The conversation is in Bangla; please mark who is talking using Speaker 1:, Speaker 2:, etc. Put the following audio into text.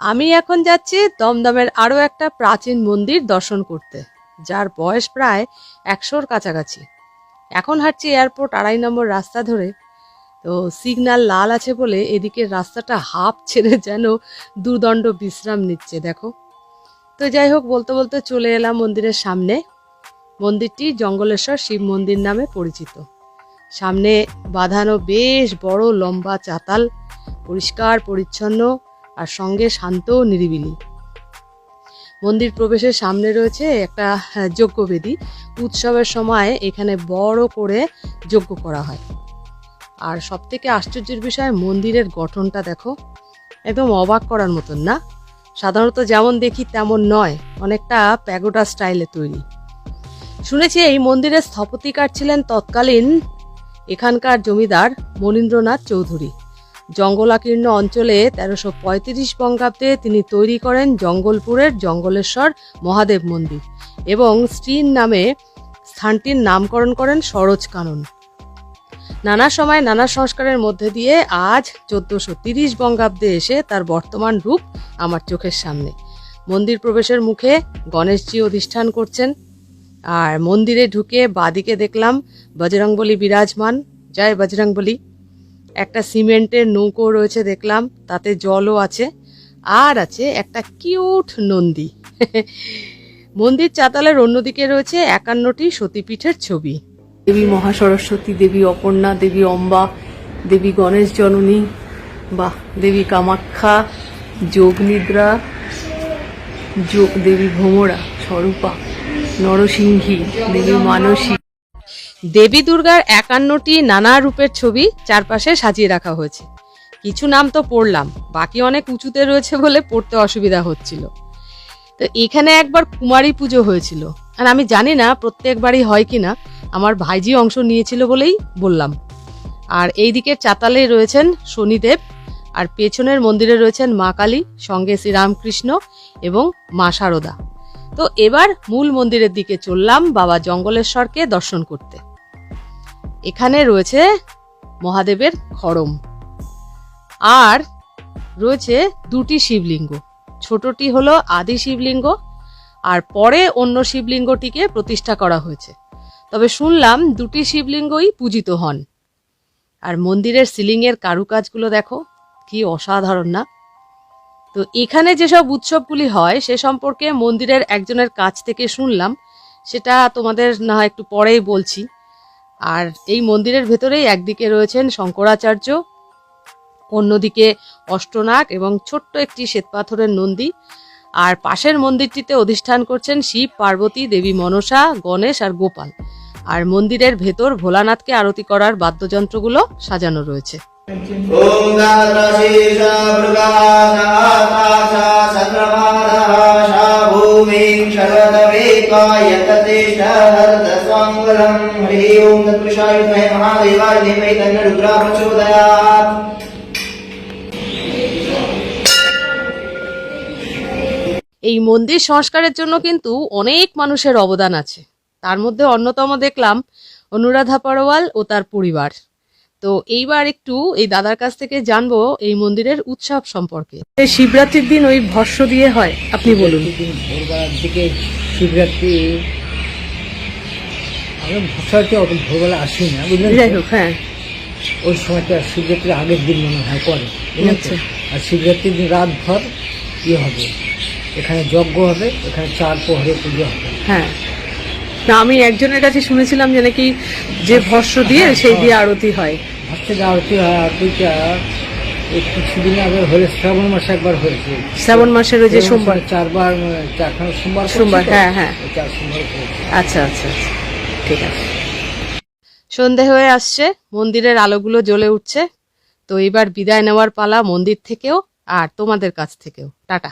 Speaker 1: আমি এখন যাচ্ছি দমদমের আরও একটা প্রাচীন মন্দির দর্শন করতে, যার বয়স প্রায় একশোর কাছাকাছি। এখন হাঁটছি এয়ারপোর্ট আড়াই নম্বর রাস্তা ধরে। তো সিগন্যাল লাল আছে বলে এদিকের রাস্তাটা হাফ ছেড়ে যেন দুর্দণ্ড বিশ্রাম নিচ্ছে, দেখো। তো যাই হোক, বলতে বলতে চলে এলাম মন্দিরের সামনে। মন্দিরটি জঙ্গলেশ্বর শিব মন্দির নামে পরিচিত। সামনে বাঁধানো বেশ বড় লম্বা চাতাল, পরিষ্কার, পরিচ্ছন্ন। আর সঙ্গে শান্ত ও নিরিবিলি। মন্দির প্রবেশের সামনে রয়েছে একটা হ্যাঁ, যজ্ঞবেদী। উৎসবের সময় এখানে বড় করে যজ্ঞ করা হয়। আর সব থেকে আশ্চর্যের বিষয় মন্দিরের গঠনটা দেখো একদম অবাক করার মতন না? সাধারণত যেমন দেখি তেমন নয় অনেকটা প্যাগোডা স্টাইলে তৈরি। শুনেছি এই মন্দিরের স্থপতিকার ছিলেন তৎকালীন এখানকার জমিদার মনীন্দ্রনাথ চৌধুরী। জঙ্গলাকীর্ণ অঞ্চলে তেরোশো পঁয়ত্রিশ বঙ্গাব্দে তিনি তৈরি করেন জঙ্গলপুরের জঙ্গলেশ্বর মহাদেব মন্দির এবং স্ত্রীর নামে স্থানটির নামকরণ করেন সরোজ কানন। নানা সময় নানা সংস্কারের মধ্যে দিয়ে আজ চোদ্দশো তিরিশ বঙ্গাব্দে এসে তার বর্তমান রূপ আমার চোখের সামনে। মন্দির প্রবেশের মুখে গণেশজি অধিষ্ঠান করছেন। আর মন্দিরে ঢুকে বাদিকে দেখলাম বজরংবলী বিরাজমান। জয় বজরংবলী। একটা সিমেন্টের নৌকো রয়েছে দেখলাম, তাতে জলও আছে, আর আছে একটা কিউট নন্দী। মন্দির চাতালের অন্যদিকে রয়েছে একান্নটি সতীপীঠের ছবি। দেবী মহাসরস্বতী, দেবী অপর্ণা, দেবী অম্বা, দেবী গণেশ জননী বা দেবী কামাখ্যা, যোগনিদ্রা, যোগ, দেবী ভ্রমরা স্বরূপা, নরসিংহী, দেবী মানসী। দেবী দুর্গার একান্নটি নানা রূপের ছবি চারপাশে সাজিয়ে রাখা হয়েছে। কিছু নাম তো পড়লাম, বাকি অনেক উঁচুতে রয়েছে বলে পড়তে অসুবিধা হচ্ছিল। তো এখানে একবার কুমারী পুজো হয়েছিল। আর আমি জানি না প্রত্যেকবারই হয় কিনা, আমার ভাইজি অংশ নিয়েছিল বলেই বললাম। আর এই দিকের চাতালে রয়েছেন শনিদেব, আর পেছনের মন্দিরে রয়েছেন মা কালী, সঙ্গে শ্রীরামকৃষ্ণ এবং মা শারদা তো এবার মূল মন্দিরের দিকে চললাম বাবা জঙ্গলেশ্বরকে দর্শন করতে। এখানে রয়েছে মহাদেবের খড়ম। আর রয়েছে দুটি শিবলিঙ্গ। ছোটটি হলো আদি শিবলিঙ্গ আর পরে অন্য শিবলিঙ্গটিকে প্রতিষ্ঠা করা হয়েছে। তবে শুনলাম দুটি শিবলিঙ্গই পূজিত হন। আর মন্দিরের সিলিংয়ের কারুকাজগুলো দেখো, কি অসাধারণ না? তো এখানে যেসব উৎসবগুলি হয়, সে সম্পর্কে মন্দিরের একজনের কাছ থেকে শুনলাম। সেটা তোমাদের না একটু পরেই বলছি। আর এই মন্দিরের ভেতরেই একদিকে রয়েছেন শঙ্করাচার্য, অন্যদিকে অষ্টনাগ এবং ছোট্ট একটি শ্বেতপাথরের নন্দী। আর পাশের মন্দিরটিতে অধিষ্ঠান করছেন শিব, পার্বতী, দেবী মনসা, গণেশ আর গোপাল। আর মন্দিরের ভেতর ভোলানাথকে আরতি করার বাদ্যযন্ত্রগুলো সাজানো রয়েছে।
Speaker 2: ॐ गात्रशीर्ष मृगासाकाशा चन्द्रमानः भूमिं शरदवेत्वा यततिष्ठहरदस्वाङ्गलम् हरिः ॐ तत्पुरुषाय विद्महे महादेवाय धीमहि तन्नो रुद्रः प्रचोदयात्
Speaker 1: এই মন্দির সংস্কারের জন্য কিন্তু অনেক মানুষের অবদান আছে তার মধ্যে অন্যতম দেখলাম অনুরাধা পরওয়াল ও তার পরিবার তো এইবার একটু এই দাদার কাছ থেকে জানব এই মন্দিরের উৎসব সম্পর্কে। শিবরাত্রির দিন ওই ভস্য দিয়ে হয় আপনি বলুন।
Speaker 3: ভোরবেলার দিকে শিবরাত্রি। আমরা ভরসাতে অত ভোরবেলা আসি না বুঝলেন
Speaker 1: যাই হোক হ্যাঁ।
Speaker 3: ওই সময়টা শিবরাত্রির আগের দিন মনে হয় করে?
Speaker 1: আচ্ছা।
Speaker 3: আর শিবরাত্রির দিন রাত ভর ইয়ে হবে এখানে যজ্ঞ হবে এখানে চার প্রহরে পুজো হবে।
Speaker 1: হ্যাঁ। না আমি একজনের কাছে শুনেছিলাম যে নাকি যে ভস্য দিয়ে সেই দিয়ে আরতি হয়।
Speaker 3: ভাবছে যে আরতি হয় আরতিটা কিছুদিন আগে হলে শ্রাবণ মাসে একবার হয়েছে।
Speaker 1: শ্রাবণ মাসের ওই যে সোমবার।
Speaker 3: চারবার চারখানা সোমবার
Speaker 1: সোমবার, হ্যাঁ, হ্যাঁ।
Speaker 3: চার সোমবার
Speaker 1: আচ্ছা আচ্ছা আচ্ছা ঠিক আছে। সন্ধে হয়ে আসছে মন্দিরের আলোগুলো জ্বলে উঠছে। তো এবার বিদায় নেওয়ার পালা মন্দির থেকেও আর তোমাদের কাছ থেকেও। টাটা।